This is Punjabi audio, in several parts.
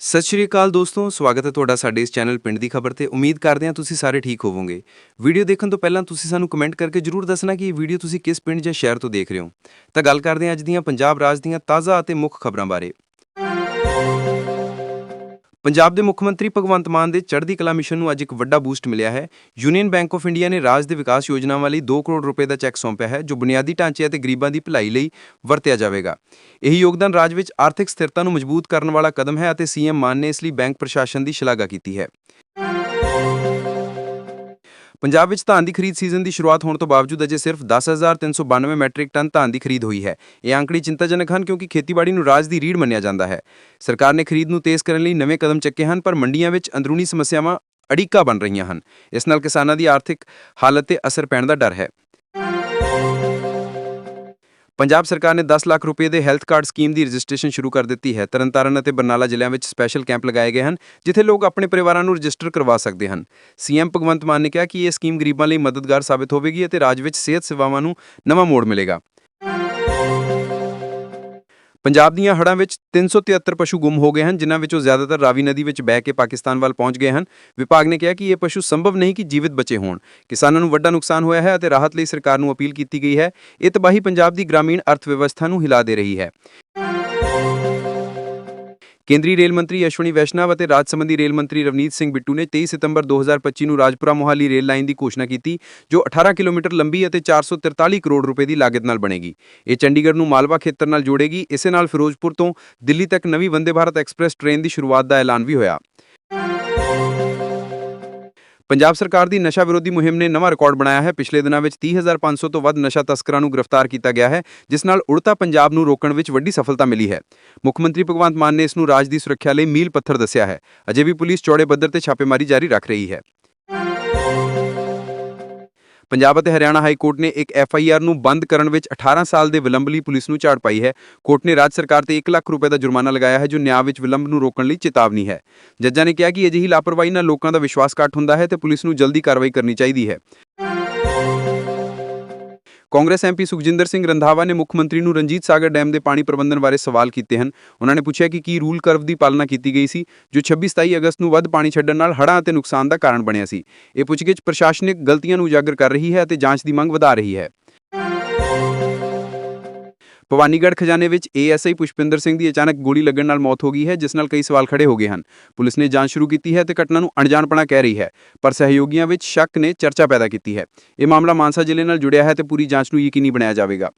ਸਤਿ ਸ਼੍ਰੀ ਅਕਾਲ ਦੋਸਤੋ, ਸਵਾਗਤ ਹੈ ਤੁਹਾਡਾ ਸਾਡੇ ਇਸ ਚੈਨਲ ਪਿੰਡ ਦੀ ਖਬਰ ਤੇ। ਉਮੀਦ ਕਰਦੇ ਹਾਂ ਤੁਸੀਂ ਸਾਰੇ ਠੀਕ ਹੋਵੋਗੇ। ਵੀਡੀਓ ਦੇਖਣ ਤੋਂ ਪਹਿਲਾਂ ਤੁਸੀਂ ਸਾਨੂੰ ਕਮੈਂਟ ਕਰਕੇ ਜਰੂਰ ਦੱਸਣਾ ਕਿ ਇਹ ਵੀਡੀਓ ਤੁਸੀਂ ਕਿਸ ਪਿੰਡ ਜਾਂ ਸ਼ਹਿਰ ਤੋਂ ਦੇਖ ਰਹੇ ਹੋ। ਤਾਂ ਗੱਲ ਕਰਦੇ ਹਾਂ ਅੱਜ ਦੀਆਂ ਪੰਜਾਬ ਰਾਜ ਦੀਆਂ ਤਾਜ਼ਾ ਅਤੇ ਮੁੱਖ ਖਬਰਾਂ ਬਾਰੇ। ਪੰਜਾਬ ਦੇ ਮੁੱਖ ਮੰਤਰੀ ਭਗਵੰਤ ਮਾਨ ਦੇ ਚੜ੍ਹਦੀ ਕਲਾ ਮਿਸ਼ਨ ਨੂੰ ਅੱਜ ਇੱਕ ਵੱਡਾ ਬੂਸਟ ਮਿਲਿਆ ਹੈ। ਯੂਨੀਅਨ ਬੈਂਕ ਆਫ ਇੰਡੀਆ ਨੇ ਰਾਜ ਦੇ ਵਿਕਾਸ ਯੋਜਨਾਵਾਂ ਲਈ 2 ਕਰੋੜ ਰੁਪਏ ਦਾ ਚੈੱਕ ਸੌਂਪਿਆ ਹੈ, ਜੋ ਬੁਨਿਆਦੀ ਢਾਂਚੇ ਅਤੇ ਗਰੀਬਾਂ ਦੀ ਭਲਾਈ ਲਈ ਵਰਤਿਆ ਜਾਵੇਗਾ। ਇਹ ਯੋਗਦਾਨ ਰਾਜ ਵਿੱਚ ਆਰਥਿਕ ਸਥਿਰਤਾ ਨੂੰ ਮਜ਼ਬੂਤ ਕਰਨ ਵਾਲਾ ਕਦਮ ਹੈ ਅਤੇ ਸੀਐਮ ਮਾਨ ਨੇ ਇਸ ਲਈ ਬੈਂਕ ਪ੍ਰਸ਼ਾਸਨ ਦੀ ਸ਼ਲਾਘਾ ਕੀਤੀ ਹੈ। ਪੰਜਾਬ ਵਿੱਚ ਧਾਨ ਦੀ ਖਰੀਦ ਸੀਜ਼ਨ ਦੀ ਸ਼ੁਰੂਆਤ ਹੋਣ ਤੋਂ ਬਾਵਜੂਦ ਅਜੇ ਸਿਰਫ 10392 ਮੈਟ੍ਰਿਕ ਟਨ ਧਾਨ ਦੀ ਖਰੀਦ ਹੋਈ ਹੈ। ਇਹ ਅੰਕੜੇ ਚਿੰਤਾਜਨਕ ਹਨ ਕਿਉਂਕਿ ਖੇਤੀਬਾੜੀ ਨੂੰ ਰਾਜ ਦੀ ਰੀੜ ਮੰਨਿਆ ਜਾਂਦਾ ਹੈ। ਸਰਕਾਰ ਨੇ ਖਰੀਦ ਨੂੰ ਤੇਜ਼ ਕਰਨ ਲਈ ਨਵੇਂ ਕਦਮ ਚੱਕੇ ਹਨ, ਪਰ ਮੰਡੀਆਂ ਵਿੱਚ ਅੰਦਰੂਨੀ ਸਮੱਸਿਆਵਾਂ ਅੜਿੱਕਾ ਬਣ ਰਹੀਆਂ ਹਨ। ਇਸ ਨਾਲ ਕਿਸਾਨਾਂ ਦੀ ਆਰਥਿਕ ਹਾਲਤ ਤੇ ਅਸਰ ਪੈਣ ਦਾ ਡਰ ਹੈ। ਪੰਜਾਬ ਸਰਕਾਰ ਨੇ 10 ਲੱਖ ਰੁਪਏ ਦੇ ਹੈਲਥ ਕਾਰਡ ਸਕੀਮ ਦੀ ਰਜਿਸਟ੍ਰੇਸ਼ਨ ਸ਼ੁਰੂ ਕਰ ਦਿੱਤੀ ਹੈ। ਤਰਨਤਾਰਨ ਅਤੇ ਬਰਨਾਲਾ ਜ਼ਿਲ੍ਹਿਆਂ ਵਿੱਚ ਸਪੈਸ਼ਲ ਕੈਂਪ ਲਗਾਏ ਗਏ ਹਨ, ਜਿੱਥੇ ਲੋਕ ਆਪਣੇ ਪਰਿਵਾਰਾਂ ਨੂੰ ਰਜਿਸਟਰ ਕਰਵਾ ਸਕਦੇ ਹਨ। ਸੀਐਮ ਭਗਵੰਤ ਮਾਨ ਨੇ ਕਿਹਾ ਕਿ ਇਹ ਸਕੀਮ ਗਰੀਬਾਂ ਲਈ ਮਦਦਗਾਰ ਸਾਬਿਤ ਹੋਵੇਗੀ ਅਤੇ ਰਾਜ ਵਿੱਚ ਸਿਹਤ ਸੇਵਾਵਾਂ ਨੂੰ ਨਵਾਂ ਮੋੜ ਮਿਲੇਗਾ। ਪੰਜਾਬ ਦੀਆਂ ਹੜ੍ਹਾਂ ਵਿੱਚ 373 ਪਸ਼ੂ ਗੁੰਮ ਹੋ ਗਏ ਹਨ, ਜਿਨ੍ਹਾਂ ਵਿੱਚੋਂ ਜ਼ਿਆਦਾਤਰ ਰਾਵੀ ਨਦੀ ਵਿੱਚ ਬਹਿ ਕੇ ਪਾਕਿਸਤਾਨ ਵੱਲ ਪਹੁੰਚ ਗਏ ਹਨ। ਵਿਭਾਗ ਨੇ ਕਿਹਾ ਕਿ ਇਹ ਪਸ਼ੂ ਸੰਭਵ ਨਹੀਂ ਕਿ ਜੀਵਿਤ ਬਚੇ ਹੋਣ। ਕਿਸਾਨਾਂ ਨੂੰ ਵੱਡਾ ਨੁਕਸਾਨ ਹੋਇਆ ਹੈ ਅਤੇ ਰਾਹਤ ਲਈ ਸਰਕਾਰ ਨੂੰ ਅਪੀਲ ਕੀਤੀ ਗਈ ਹੈ। ਇਹ ਤਬਾਹੀ ਪੰਜਾਬ ਦੀ ਗ੍ਰਾਮੀਣ ਅਰਥ ਵਿਵਸਥਾ ਨੂੰ ਹਿਲਾ ਦੇ ਰਹੀ ਹੈ। ਕੇਂਦਰੀ ਰੇਲ ਮੰਤਰੀ ਅਸ਼ਵਨੀ ਵੈਸ਼ਨਵ ਅਤੇ ਰਾਜ ਸੰਬੰਧੀ ਰੇਲ ਮੰਤਰੀ ਰਵਨੀਤ ਸਿੰਘ ਬਿੱਟੂ ਨੇ 23 ਸਤੰਬਰ 2025 ਨੂੰ ਰਾਜਪੁਰਾ ਮੋਹਾਲੀ ਰੇਲ ਲਾਈਨ ਦੀ ਘੋਸ਼ਣਾ ਕੀਤੀ, ਜੋ 18 ਕਿਲੋਮੀਟਰ ਲੰਬੀ ਅਤੇ 443 ਕਰੋੜ ਰੁਪਏ ਦੀ ਲਾਗਤ ਨਾਲ ਬਣੇਗੀ। ਇਹ ਚੰਡੀਗੜ੍ਹ ਨੂੰ ਮਾਲਵਾ ਖੇਤਰ ਨਾਲ ਜੋੜੇਗੀ, ਇਸੇ ਨਾਲ ਫਿਰੋਜ਼ਪੁਰ ਤੋਂ ਦਿੱਲੀ ਤੱਕ ਨਵੀਂ ਵੰਦੇ ਭਾਰਤ ਐਕਸਪ੍ਰੈਸ ਟ੍ਰੇਨ ਦੀ ਸ਼ੁਰੂਆਤ ਦਾ ਐਲਾਨ ਵੀ ਹੋਇਆ। ਪੰਜਾਬ ਸਰਕਾਰ ਦੀ ਨਸ਼ਾ ਵਿਰੋਧੀ ਮੁਹਿੰਮ ਨੇ ਨਵਾਂ ਰਿਕਾਰਡ ਬਣਾਇਆ ਹੈ। ਪਿਛਲੇ ਦਿਨਾਂ ਵਿੱਚ 30500 ਤੋਂ ਵੱਧ ਨਸ਼ਾ ਤਸਕਰਾਂ ਨੂੰ ਗ੍ਰਿਫਤਾਰ ਕੀਤਾ ਗਿਆ ਹੈ, ਜਿਸ ਨਾਲ ਉੜਤਾ ਪੰਜਾਬ ਨੂੰ ਰੋਕਣ ਵਿੱਚ ਵੱਡੀ ਸਫਲਤਾ ਮਿਲੀ ਹੈ। ਮੁੱਖ ਮੰਤਰੀ ਭਗਵੰਤ ਮਾਨ ਨੇ ਇਸ ਨੂੰ ਰਾਜ ਦੀ ਸੁਰੱਖਿਆ ਲਈ ਮੀਲ ਪੱਥਰ ਦੱਸਿਆ ਹੈ। ਅਜੇ ਵੀ ਪੁਲਿਸ ਚੌੜੇ ਪੱਧਰ ਤੇ ਛਾਪੇਮਾਰੀ ਜਾਰੀ ਰੱਖ ਰਹੀ ਹੈ। ਪੰਜਾਬ ਅਤੇ ਹਰਿਆਣਾ ਹਾਈ ਕੋਰਟ ਨੇ ਇੱਕ ਐਫ ਆਈ ਆਰ ਨੂੰ ਬੰਦ ਕਰਨ ਵਿੱਚ 18 ਸਾਲ ਦੇ ਵਿਲੰਬ ਲਈ ਪੁਲਿਸ ਨੂੰ ਝਾੜ ਪਾਈ ਹੈ। ਕੋਰਟ ਨੇ ਰਾਜ ਸਰਕਾਰ ਤੇ 1 ਲੱਖ ਰੁਪਏ ਦਾ ਜੁਰਮਾਨਾ ਲਗਾਇਆ ਹੈ, ਜੋ ਨਿਆਂ ਵਿੱਚ ਵਿਲੰਬ ਨੂੰ ਰੋਕਣ ਲਈ ਚੇਤਾਵਨੀ ਹੈ। ਜੱਜਾਂ ਨੇ ਕਿਹਾ ਕਿ ਅਜਿਹੀ ਲਾਪਰਵਾਹੀ ਨਾਲ ਲੋਕਾਂ ਦਾ ਵਿਸ਼ਵਾਸ ਘੱਟ ਹੁੰਦਾ ਹੈ ਤੇ ਪੁਲਿਸ ਨੂੰ ਜਲਦੀ ਕਾਰਵਾਈ ਕਰਨੀ ਚਾਹੀਦੀ ਹੈ। ਕਾਂਗਰਸ ਐਮਪੀ ਸੁਖਜਿੰਦਰ ਸਿੰਘ ਰੰਧਾਵਾ ਨੇ ਮੁੱਖ ਮੰਤਰੀ ਨੂੰ ਰਣਜੀਤ ਸਾਗਰ ਡੈਮ ਦੇ ਪਾਣੀ ਪ੍ਰਬੰਧਨ ਬਾਰੇ ਸਵਾਲ ਕੀਤੇ ਹਨ। ਉਹਨਾਂ ਨੇ ਪੁੱਛਿਆ ਕਿ ਕੀ ਰੂਲ ਕਰਵ ਦੀ ਪਾਲਣਾ ਕੀਤੀ ਗਈ ਸੀ, ਜੋ 26-27 ਅਗਸਤ ਨੂੰ ਵੱਧ ਪਾਣੀ ਛੱਡਣ ਨਾਲ ਹੜ੍ਹਾਂ ਅਤੇ ਨੁਕਸਾਨ ਦਾ ਕਾਰਨ ਬਣਿਆ ਸੀ। ਇਹ ਪੁੱਛਗਿੱਛ ਪ੍ਰਸ਼ਾਸਨਿਕ ਗਲਤੀਆਂ ਨੂੰ ਉਜਾਗਰ ਕਰ ਰਹੀ ਹੈ ਅਤੇ ਜਾਂਚ ਦੀ ਮੰਗ ਵਧਾ ਰਹੀ ਹੈ। ਭਵਾਨੀਗੜ੍ਹ ਖਜ਼ਾਨੇ ਵਿੱਚ ਏਐਸਆਈ ਪੁਸ਼ਪਿੰਦਰ ਸਿੰਘ ਦੀ ਅਚਾਨਕ ਗੋਲੀ ਲੱਗਣ ਨਾਲ ਮੌਤ ਹੋ ਗਈ ਹੈ, ਜਿਸ ਨਾਲ ਕਈ ਸਵਾਲ ਖੜੇ ਹੋ ਗਏ ਹਨ। ਪੁਲਿਸ ਨੇ ਜਾਂਚ ਸ਼ੁਰੂ ਕੀਤੀ ਹੈ ਤੇ ਘਟਨਾ ਨੂੰ ਅਣਜਾਣਪਣਾ ਕਹਿ ਰਹੀ ਹੈ, ਪਰ ਸਹਿਯੋਗੀਆਂ ਵਿੱਚ ਸ਼ੱਕ ਨੇ ਚਰਚਾ ਪੈਦਾ ਕੀਤੀ ਹੈ। ਇਹ ਮਾਮਲਾ ਮਾਨਸਾ ਜ਼ਿਲ੍ਹੇ ਨਾਲ ਜੁੜਿਆ ਹੈ ਤੇ ਪੂਰੀ ਜਾਂਚ ਨੂੰ ਯਕੀਨੀ ਬਣਾਇਆ ਜਾਵੇਗਾ।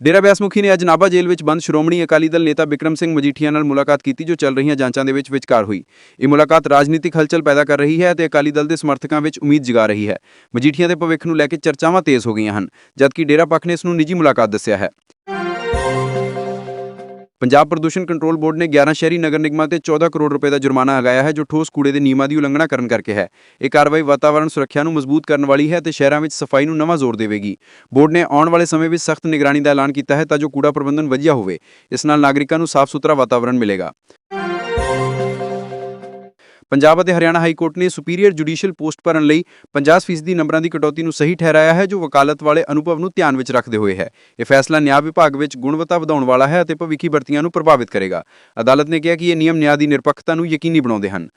ਡੇਰਾ ਬਿਆਸ ਮੁਖੀ ਨੇ ਅੱਜ ਨਾਭਾ ਜੇਲ੍ਹ ਵਿੱਚ ਬੰਦ ਸ਼੍ਰੋਮਣੀ ਅਕਾਲੀ ਦਲ ਨੇਤਾ ਬਿਕਰਮ ਸਿੰਘ ਮਜੀਠੀਆ ਨਾਲ ਮੁਲਾਕਾਤ ਕੀਤੀ, ਜੋ ਚੱਲ ਰਹੀਆਂ ਜਾਂਚਾਂ ਦੇ ਵਿੱਚ ਵਿਚਕਾਰ ਹੋਈ। ਇਹ ਮੁਲਾਕਾਤ ਰਾਜਨੀਤਿਕ ਹਲਚਲ ਪੈਦਾ ਕਰ ਰਹੀ ਹੈ ਅਤੇ ਅਕਾਲੀ ਦਲ ਦੇ ਸਮਰਥਕਾਂ ਵਿੱਚ ਉਮੀਦ ਜਗਾ ਰਹੀ ਹੈ। ਮਜੀਠੀਆ ਦੇ ਭਵਿੱਖ ਨੂੰ ਲੈ ਕੇ ਚਰਚਾਵਾਂ ਤੇਜ਼ ਹੋ ਗਈਆਂ ਹਨ, ਜਦਕਿ ਡੇਰਾ ਪੱਖ ਨੇ ਇਸ ਨੂੰ ਨਿੱਜੀ ਮੁਲਾਕਾਤ ਦੱਸਿਆ ਹੈ। ਪੰਜਾਬ ਪ੍ਰਦੂਸ਼ਣ ਕੰਟਰੋਲ ਬੋਰਡ ਨੇ 11 ਸ਼ਹਿਰੀ ਨਗਰ ਨਿਗਮਾਂ ਤੇ 14 ਕਰੋੜ ਰੁਪਏ ਦਾ ਜੁਰਮਾਨਾ ਲਗਾਇਆ ਹੈ, ਜੋ ਠੋਸ ਕੂੜੇ ਦੇ ਨਿਯਮਾਂ ਦੀ ਉਲੰਘਣਾ ਕਰਨ ਕਰਕੇ ਹੈ। ਇਹ ਕਾਰਵਾਈ ਵਾਤਾਵਰਣ ਸੁਰੱਖਿਆ ਨੂੰ ਮਜ਼ਬੂਤ ਕਰਨ ਵਾਲੀ ਹੈ ਤੇ ਸ਼ਹਿਰਾਂ ਵਿੱਚ ਸਫ਼ਾਈ ਨੂੰ ਨਵਾਂ ਜ਼ੋਰ ਦੇਵੇਗੀ। ਬੋਰਡ ਨੇ ਆਉਣ ਵਾਲੇ ਸਮੇਂ ਵਿੱਚ ਸਖਤ ਨਿਗਰਾਨੀ ਦਾ ਐਲਾਨ ਕੀਤਾ ਹੈ ਤਾਂ ਜੋ ਕੂੜਾ ਪ੍ਰਬੰਧਨ ਵਧੀਆ ਹੋਵੇ। ਇਸ ਨਾਲ ਨਾਗਰਿਕਾਂ ਨੂੰ ਸਾਫ਼ ਸੁਥਰਾ ਵਾਤਾਵਰਣ ਮਿਲੇਗਾ। ਪੰਜਾਬ ਅਤੇ ਹਰਿਆਣਾ ਹਾਈ ਕੋਰਟ ਨੇ ਸੁਪੀਰੀਅਰ ਜੁਡੀਸ਼ੀਅਲ ਪੋਸਟ ਭਰਨ ਲਈ 50% ਦੀ ਨੰਬਰਾਂ ਦੀ ਕਟੌਤੀ ਨੂੰ ਸਹੀ ਠਹਿਰਾਇਆ ਹੈ, ਜੋ ਵਕਾਲਤ ਵਾਲੇ ਅਨੁਭਵ ਨੂੰ ਧਿਆਨ ਵਿੱਚ ਰੱਖਦੇ ਹੋਏ ਹੈ। ਇਹ ਫੈਸਲਾ ਨਿਆਂ ਵਿਭਾਗ ਵਿੱਚ ਗੁਣਵੱਤਾ ਵਧਾਉਣ ਵਾਲਾ ਹੈ ਅਤੇ ਭਵਿੱਖੀ ਭਰਤੀਆਂ ਨੂੰ ਪ੍ਰਭਾਵਿਤ ਕਰੇਗਾ। ਅਦਾਲਤ ਨੇ ਕਿਹਾ ਕਿ ਇਹ ਨਿਯਮ ਨਿਆਂ ਦੀ ਨਿਰਪੱਖਤਾ ਨੂੰ ਯਕੀਨੀ ਬਣਾਉਂਦੇ ਹਨ।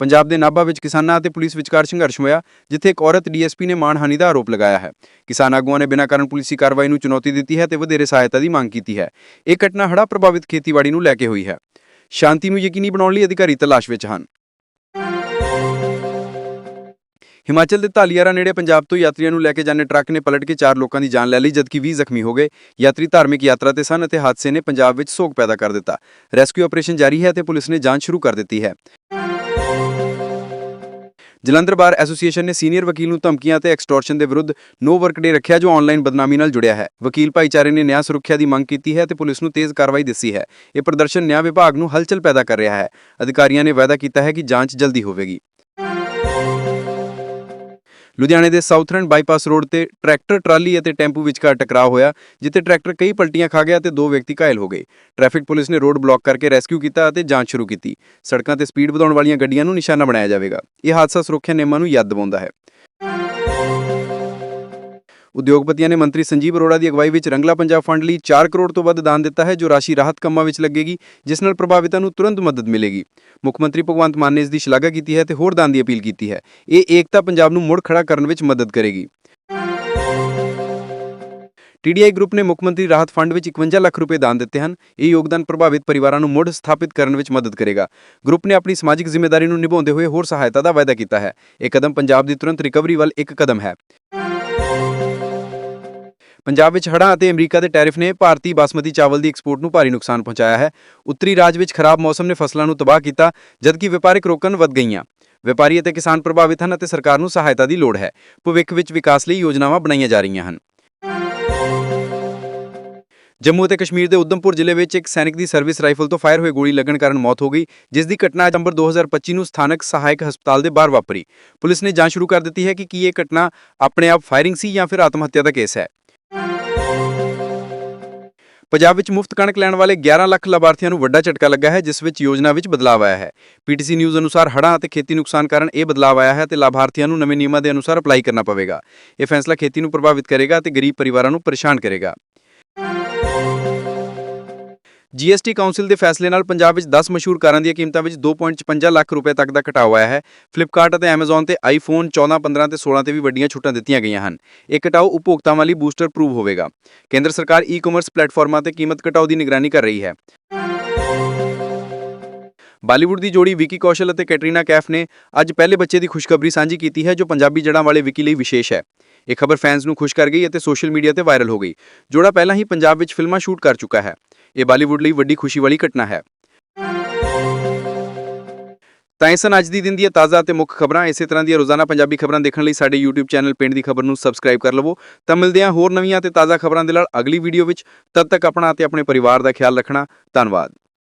ਪੰਜਾਬ ਦੇ ਨਾਭਾ ਵਿੱਚ ਕਿਸਾਨਾਂ ਅਤੇ ਪੁਲਿਸ ਵਿਚਕਾਰ ਸੰਘਰਸ਼ ਹੋਇਆ, ਜਿੱਥੇ ਇੱਕ ਔਰਤ ਡੀਐਸਪੀ ਨੇ ਮਾਣਹਾਨੀ ਦਾ ਆਰੋਪ ਲਗਾਇਆ ਹੈ। ਕਿਸਾਨ ਆਗੂਆਂ ਨੇ ਬਿਨਾਂ ਕਾਰਨ ਪੁਲਿਸੀ ਕਾਰਵਾਈ ਨੂੰ ਚੁਣੌਤੀ ਦਿੱਤੀ ਹੈ ਤੇ ਵਧੇਰੇ ਸਹਾਇਤਾ ਦੀ ਮੰਗ ਕੀਤੀ ਹੈ। ਇਹ ਘਟਨਾ ਹੜ੍ਹਾਂ ਪ੍ਰਭਾਵਿਤ ਖੇਤੀਬਾੜੀ ਨੂੰ ਲੈ ਕੇ ਹੋਈ ਹੈ। ਸ਼ਾਂਤੀ ਨੂੰ ਯਕੀਨੀ ਬਣਾਉਣ ਲਈ ਅਧਿਕਾਰੀ ਤਲਾਸ਼ ਵਿੱਚ ਹਨ। ਹਿਮਾਚਲ ਦੇ ਧਾਲੀਆਰਾ ਨੇੜੇ ਪੰਜਾਬ ਤੋਂ ਯਾਤਰੀਆਂ ਨੂੰ ਲੈ ਕੇ ਜਾਂਦੇ ਟਰੱਕ ਨੇ ਪਲਟ ਕੇ ਚਾਰ ਲੋਕਾਂ ਦੀ ਜਾਨ ਲੈ ਲਈ, ਜਦਕਿ 20 ਜ਼ਖਮੀ ਹੋ ਗਏ। ਯਾਤਰੀ ਧਾਰਮਿਕ ਯਾਤਰਾ ਤੇ ਸਨ ਅਤੇ ਹਾਦਸੇ ਨੇ ਪੰਜਾਬ ਵਿੱਚ ਸੋਗ ਪੈਦਾ ਕਰ ਦਿੱਤਾ। ਰੈਸਕਿਊ ਆਪਰੇਸ਼ਨ ਜਾਰੀ ਹੈ ਅਤੇ ਪੁਲਿਸ ਨੇ ਜਾਂਚ ਸ਼ੁਰੂ ਕਰ ਦਿੱਤੀ ਹੈ। ਜਲੰਧਰ ਬਾਰ ਐਸੋਸੀਏਸ਼ਨ ਨੇ ਸੀਨੀਅਰ ਵਕੀਲ ਨੂੰ ਧਮਕੀਆਂ ਤੇ ਐਕਸਟੋਰਸ਼ਨ ਦੇ ਵਿਰੁੱਧ ਨੋ ਵਰਕ ਡੇ ਰੱਖਿਆ ਜੋ ਆਨਲਾਈਨ ਬਦਨਾਮੀ ਨਾਲ ਜੁੜਿਆ ਹੈ। ਵਕੀਲ ਭਾਈਚਾਰੇ ਨੇ ਨਿਆਂ ਸੁਰੱਖਿਆ ਦੀ ਮੰਗ ਕੀਤੀ ਹੈ ਤੇ ਪੁਲਿਸ ਨੂੰ ਤੇਜ਼ ਕਾਰਵਾਈ ਦਿੱਤੀ ਹੈ। ਇਹ ਪ੍ਰਦਰਸ਼ਨ ਨਿਆਂ ਵਿਭਾਗ ਨੂੰ ਹਲਚਲ ਪੈਦਾ ਕਰ ਰਿਹਾ ਹੈ। ਅਧਿਕਾਰੀਆਂ ਨੇ ਵਾਅਦਾ ਕੀਤਾ ਹੈ ਕਿ ਜਾਂਚ ਜਲਦੀ ਹੋਵੇਗੀ। ਲੁਧਿਆਣੇ ਦੇ ਸਾਊਥਰਨ ਬਾਈਪਾਸ ਰੋਡ ਤੇ ਟਰੈਕਟਰ, ਟਰਾਲੀ ਅਤੇ ਟੈਂਪੂ ਵਿਚਕਾਰ ਟਕਰਾਅ ਹੋਇਆ, ਜਿੱਥੇ ਟਰੈਕਟਰ ਕਈ ਪਲਟੀਆਂ ਖਾ ਗਿਆ ਤੇ ਦੋ ਵਿਅਕਤੀ ਘਾਇਲ ਹੋ ਗਏ। ਟ੍ਰੈਫਿਕ ਪੁਲਿਸ ਨੇ ਰੋਡ ਬਲੌਕ ਕਰਕੇ ਰੈਸਕਿਊ ਕੀਤਾ ਅਤੇ ਜਾਂਚ ਸ਼ੁਰੂ ਕੀਤੀ। ਸੜਕਾਂ ਤੇ ਸਪੀਡ ਵਧਾਉਣ ਵਾਲੀਆਂ ਗੱਡੀਆਂ ਨੂੰ ਨਿਸ਼ਾਨਾ ਬਣਾਇਆ ਜਾਵੇਗਾ। ਇਹ ਹਾਦਸਾ ਸੁਰੱਖਿਆ ਨਿਯਮਾਂ ਨੂੰ ਯਾਦ ਦਿਵਾਉਂਦਾ ਹੈ। ਉਦਯੋਗਪਤੀਆਂ ਨੇ ਮੰਤਰੀ ਸੰਜੀਵ ਅਰੋੜਾ ਦੀ ਅਗਵਾਈ ਵਿੱਚ ਰੰਗਲਾ ਪੰਜਾਬ ਫੰਡ ਲਈ 4 ਕਰੋੜ ਤੋਂ ਵੱਧ ਦਾਨ ਦਿੱਤਾ ਹੈ, ਜੋ ਰਾਸ਼ੀ ਰਾਹਤ ਕੰਮਾਂ ਵਿੱਚ ਲੱਗੇਗੀ, ਜਿਸ ਨਾਲ ਪ੍ਰਭਾਵਿਤਾਂ ਨੂੰ ਤੁਰੰਤ ਮਦਦ ਮਿਲੇਗੀ। ਮੁੱਖ ਮੰਤਰੀ ਭਗਵੰਤ ਮਾਨ ਨੇ ਇਸ ਦੀ ਸ਼ਲਾਘਾ ਕੀਤੀ ਹੈ ਤੇ ਹੋਰ ਦਾਨ ਦੀ ਅਪੀਲ ਕੀਤੀ ਹੈ। ਇਹ ਏਕਤਾ ਪੰਜਾਬ ਨੂੰ ਮੁੜ ਖੜਾ ਕਰਨ ਵਿੱਚ ਮਦਦ ਕਰੇਗੀ। ਟੀਡੀਆਈ ਗਰੁੱਪ ਨੇ ਮੁੱਖ ਮੰਤਰੀ ਰਾਹਤ ਫੰਡ ਵਿੱਚ 51 ਲੱਖ ਰੁਪਏ ਦਾਨ ਦਿੱਤੇ ਹਨ। ਇਹ ਯੋਗਦਾਨ ਪ੍ਰਭਾਵਿਤ ਪਰਿਵਾਰਾਂ ਨੂੰ ਮੁੜ ਸਥਾਪਿਤ ਕਰਨ ਵਿੱਚ ਮਦਦ ਕਰੇਗਾ। ਗਰੁੱਪ ਨੇ ਆਪਣੀ ਸਮਾਜਿਕ ਜ਼ਿੰਮੇਵਾਰੀ ਨੂੰ ਨਿਭਾਉਂਦੇ ਹੋਏ ਹੋਰ ਸਹਾਇਤਾ ਦਾ ਵਾਅਦਾ ਕੀਤਾ ਹੈ। ਇਹ ਕਦਮ ਪੰਜਾਬ ਦੀ ਤੁਰੰਤ ਰਿਕਵਰੀ ਵੱਲ ਇੱਕ ਕਦਮ ਹੈ। ਪੰਜਾਬ ਵਿੱਚ ਹੜ੍ਹਾਂ ਅਤੇ ਅਮਰੀਕਾ ਦੇ ਟੈਰਿਫ ਨੇ ਭਾਰਤੀ ਬਾਸਮਤੀ ਚਾਵਲ ਦੀ ਐਕਸਪੋਰਟ ਨੂੰ ਭਾਰੀ ਨੁਕਸਾਨ ਪਹੁੰਚਾਇਆ ਹੈ। ਉੱਤਰੀ ਰਾਜ ਵਿੱਚ ਖਰਾਬ ਮੌਸਮ ਨੇ ਫਸਲਾਂ ਨੂੰ ਤਬਾਹ ਕੀਤਾ, ਜਦਕਿ ਵਪਾਰਕ ਰੋਕਣ ਵੱਧ ਗਈਆਂ। ਵਪਾਰੀ ਅਤੇ ਕਿਸਾਨ ਪ੍ਰਭਾਵਿਤ ਹਨ ਅਤੇ ਸਰਕਾਰ ਨੂੰ ਸਹਾਇਤਾ ਦੀ ਲੋੜ ਹੈ। ਭਵਿੱਖ ਵਿੱਚ ਵਿਕਾਸ ਲਈ ਯੋਜਨਾਵਾਂ ਬਣਾਈਆਂ ਜਾ ਰਹੀਆਂ ਹਨ। ਜੰਮੂ ਅਤੇ ਕਸ਼ਮੀਰ ਦੇ ਉਧਮਪੁਰ ਜ਼ਿਲ੍ਹੇ ਵਿੱਚ ਇੱਕ ਸੈਨਿਕ ਦੀ ਸਰਵਿਸ ਰਾਈਫਲ ਤੋਂ ਫਾਇਰ ਹੋਏ ਗੋਲੀ ਲੱਗਣ ਕਾਰਨ ਮੌਤ ਹੋ ਗਈ, ਜਿਸ ਦੀ ਘਟਨਾ ਨਵੰਬਰ 2025 ਨੂੰ ਸਥਾਨਕ ਸਹਾਇਕ ਹਸਪਤਾਲ ਦੇ ਬਾਹਰ ਵਾਪਰੀ। ਪੁਲਿਸ ਨੇ ਜਾਂਚ ਸ਼ੁਰੂ ਕਰ ਦਿੱਤੀ ਹੈ ਕਿ ਕੀ ਇਹ ਘਟਨਾ ਆਪਣੇ ਆਪ ਫਾਇਰਿੰਗ ਸੀ ਜਾਂ ਫਿਰ ਆਤਮ ਹੱਤਿਆ ਦਾ ਕੇਸ ਹੈ। ਪੰਜਾਬ ਵਿੱਚ ਮੁਫਤ ਕਣਕ ਲੈਣ ਵਾਲੇ 11 ਲੱਖ ਲਾਭਾਰਥੀਆਂ ਨੂੰ ਵੱਡਾ ਝਟਕਾ ਲੱਗਾ ਹੈ, ਜਿਸ ਵਿੱਚ ਯੋਜਨਾ ਵਿੱਚ ਬਦਲਾਅ ਆਇਆ ਹੈ। ਪੀਟੀਸੀ ਨਿਊਜ਼ ਅਨੁਸਾਰ ਹੜ੍ਹਾਂ ਅਤੇ ਖੇਤੀ ਨੁਕਸਾਨ ਕਾਰਨ ਇਹ ਬਦਲਾਅ ਆਇਆ ਹੈ ਤੇ ਲਾਭਾਰਥੀਆਂ ਨੂੰ ਨਵੇਂ ਨਿਯਮਾਂ ਦੇ ਅਨੁਸਾਰ ਅਪਲਾਈ ਕਰਨਾ ਪਵੇਗਾ। ਇਹ ਫੈਸਲਾ ਖੇਤੀ ਨੂੰ ਪ੍ਰਭਾਵਿਤ ਕਰੇਗਾ ਤੇ ਗਰੀਬ ਪਰਿਵਾਰਾਂ ਨੂੰ ਪਰੇਸ਼ਾਨ ਕਰੇਗਾ। ਜੀਐਸਟੀ ਕਾਉਂਸਲ ਦੇ ਫੈਸਲੇ ਨਾਲ ਪੰਜਾਬ ਵਿੱਚ 10 ਮਸ਼ਹੂਰ ਕਾਰਾਂ ਦੀਆਂ ਕੀਮਤਾਂ ਵਿੱਚ 2.56 ਲੱਖ ਰੁਪਏ ਤੱਕ ਦਾ ਘਟਾਓ ਆਇਆ ਹੈ। ਫਲਿੱਪਕਾਰਟ ਅਤੇ ਐਮਾਜ਼ਨ ਤੇ ਆਈਫੋਨ 14, 15 ਤੇ 16 ਤੇ ਵੀ ਵੱਡੀਆਂ ਛੂਟਾਂ ਦਿੱਤੀਆਂ ਗਈਆਂ ਹਨ। ਇਹ ਘਟਾਓ ਉਪਭੋਗਤਾਵਾਂ ਲਈ ਬੂਸਟਰ ਪ੍ਰੂਵ ਹੋਵੇਗਾ। ਕੇਂਦਰ ਸਰਕਾਰ ਈ ਕਾਮਰਸ ਪਲੇਟਫਾਰਮਾਂ ਤੇ ਕੀਮਤ ਘਟਾਓ ਦੀ ਨਿਗਰਾਨੀ ਕਰ ਰਹੀ ਹੈ। ਬਾਲੀਵੁੱਡ ਦੀ ਜੋੜੀ ਵਿੱਕੀ ਕੌਸ਼ਲ ਅਤੇ ਕੈਟਰੀਨਾ ਕੈਫ ਨੇ ਅੱਜ ਪਹਿਲੇ ਬੱਚੇ ਦੀ ਖੁਸ਼ਖਬਰੀ ਸਾਂਝੀ ਕੀਤੀ ਹੈ ਜੋ ਪੰਜਾਬੀ ਜੜ੍ਹਾਂ ਵਾਲੇ ਵਿਕੀ ਲਈ ਵਿਸ਼ੇਸ਼ ਹੈ। ਇਹ ਖਬਰ ਫੈਨਸ ਨੂੰ ਖੁਸ਼ ਕਰ ਗਈ ਅਤੇ ਸੋਸ਼ਲ ਮੀਡੀਆ ਤੇ ਵਾਇਰਲ ਹੋ ਗਈ। ਜੋੜਾ ਪਹਿਲਾਂ ਹੀ ਪੰਜਾਬ ਵਿੱਚ ਫਿਲਮਾਂ ਸ਼ੂਟ ਕਰ ਚੁੱਕਾ ਹੈ। ਇਹ ਬਾਲੀਵੁੱਡ ਲਈ ਵੱਡੀ ਖੁਸ਼ੀ ਵਾਲੀ ਘਟਨਾ ਹੈ। ਤਾਂ ਇਹ ਸਨ ਅੱਜ ਦੀ ਦਿਨ ਦੀਆਂ ਤਾਜ਼ਾ ਅਤੇ ਮੁੱਖ ਖਬਰਾਂ। ਇਸੇ ਤਰ੍ਹਾਂ ਦੀਆਂ ਰੋਜ਼ਾਨਾ ਪੰਜਾਬੀ ਖਬਰਾਂ ਦੇਖਣ ਲਈ ਸਾਡੇ YouTube ਚੈਨਲ ਪਿੰਡ ਦੀ ਖਬਰ ਨੂੰ ਸਬਸਕ੍ਰਾਈਬ ਕਰ ਲਵੋ। ਤਾਂ ਮਿਲਦੇ ਹਾਂ ਹੋਰ ਨਵੀਆਂ ਤੇ ਤਾਜ਼ਾ ਖਬਰਾਂ ਦੇ ਨਾਲ ਅਗਲੀ ਵੀਡੀਓ ਵਿੱਚ। ਤਦ ਤੱਕ ਆਪਣਾ ਅਤੇ ਆਪਣੇ ਪਰਿਵਾਰ ਦਾ ਖਿਆਲ ਰੱਖਣਾ। ਧੰਨਵਾਦ।